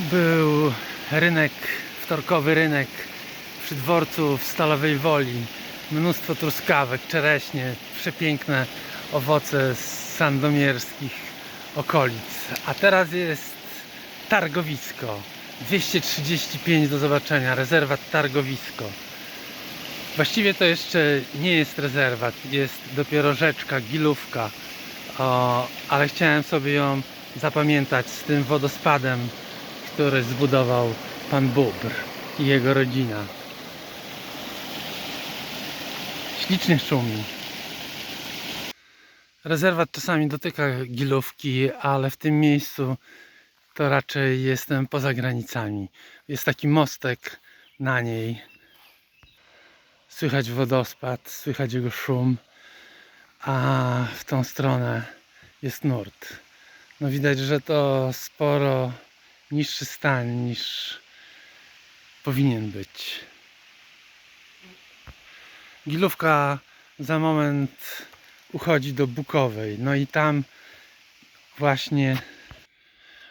Był rynek, wtorkowy rynek przy dworcu w Stalowej Woli. Mnóstwo truskawek, czereśnie, przepiękne owoce z sandomierskich okolic. A teraz jest targowisko. 235 do zobaczenia, rezerwat targowisko. Właściwie to jeszcze nie jest rezerwat, jest dopiero rzeczka, gilówka, o, ale chciałem sobie ją zapamiętać z tym wodospadem, który zbudował pan Bóbr i jego rodzina. Ślicznie szumi. Rezerwat czasami dotyka gilówki, ale w tym miejscu to raczej jestem poza granicami. Jest taki mostek na niej. Słychać wodospad, słychać jego szum, a w tą stronę jest nurt. No widać, że to sporo niższy stan niż powinien być. Gilówka za moment uchodzi do Bukowej. No i tam właśnie,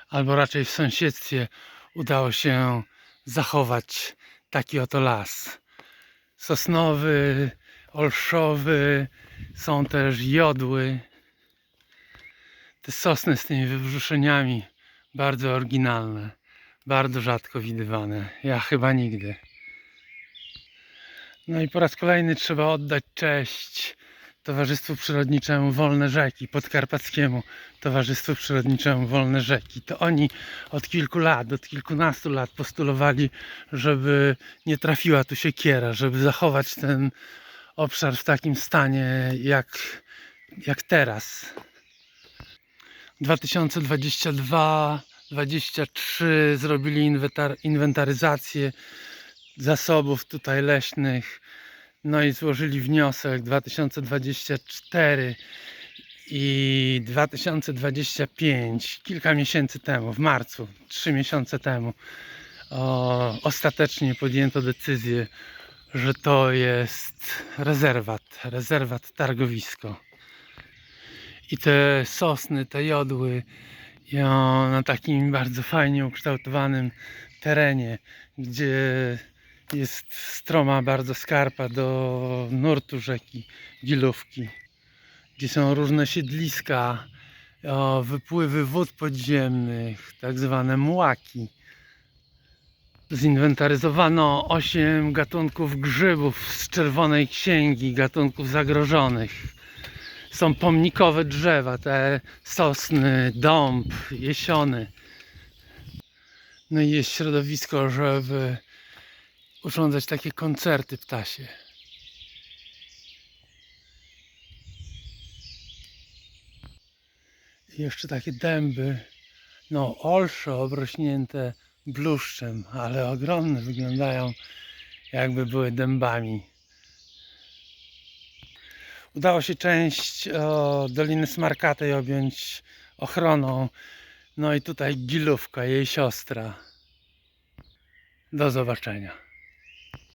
albo raczej w sąsiedztwie udało się zachować taki oto las. Sosnowy, olszowy, są też jodły. Te sosny z tymi wybrzuszeniami bardzo oryginalne, bardzo rzadko widywane. Ja chyba nigdy. No i po raz kolejny trzeba oddać cześć Towarzystwu Przyrodniczemu Wolne Rzeki, Podkarpackiemu Towarzystwu Przyrodniczemu Wolne Rzeki. To oni od kilku lat, od kilkunastu lat postulowali, żeby nie trafiła tu siekiera, żeby zachować ten obszar w takim stanie jak, jak teraz. 2022-2023 zrobili inwentar- inwentaryzację zasobów tutaj leśnych. No i złożyli wniosek 2024 i 2025, kilka miesięcy temu, w marcu, trzy miesiące temu, o, ostatecznie podjęto decyzję, że to jest rezerwat, rezerwat targowisko. I te sosny, te jodły i o, na takim bardzo fajnie ukształtowanym terenie, gdzie jest stroma bardzo skarpa do nurtu rzeki Gilówki, gdzie są różne siedliska, o, wypływy wód podziemnych, tak zwane mułaki. Zinwentaryzowano 8 gatunków grzybów z czerwonej księgi, gatunków zagrożonych. Są pomnikowe drzewa, te sosny, dąb, jesiony. No i jest środowisko, żeby urządzać takie koncerty ptasie. I jeszcze takie dęby, no olsze obrośnięte bluszczem, ale ogromne wyglądają jakby były dębami. Udało się część o, Doliny Smarkatej objąć ochroną. No i tutaj Gilówka, jej siostra. Do zobaczenia.